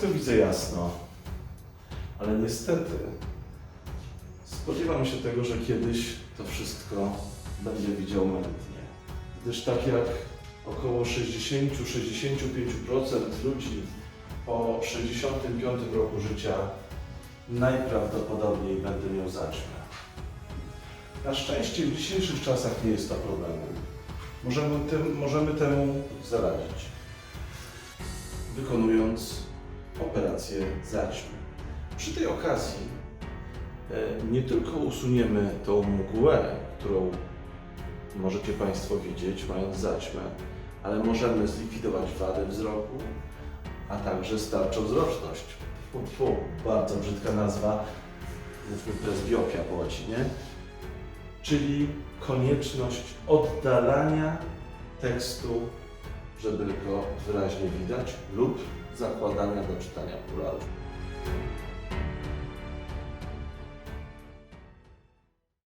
Wszystko widzę jasno, ale niestety spodziewam się tego, że kiedyś to wszystko będzie widział mętnie. Gdyż tak jak około 60-65% ludzi po 65 roku życia najprawdopodobniej będę miał zaćmę. Na szczęście w dzisiejszych czasach nie jest to problemem. Możemy, tym, możemy temu zaradzić, wykonując operację zaćmy. Przy tej okazji e, nie tylko usuniemy tą mgłę, którą możecie Państwo widzieć, mając zaćmę, ale możemy zlikwidować wadę wzroku, a także starczowzroczność. Fu, fu, bardzo brzydka nazwa, mówmy presbiopia po łacinie, czyli konieczność oddalania tekstu, żeby go wyraźnie widać lub zakładania do czytania plurałów.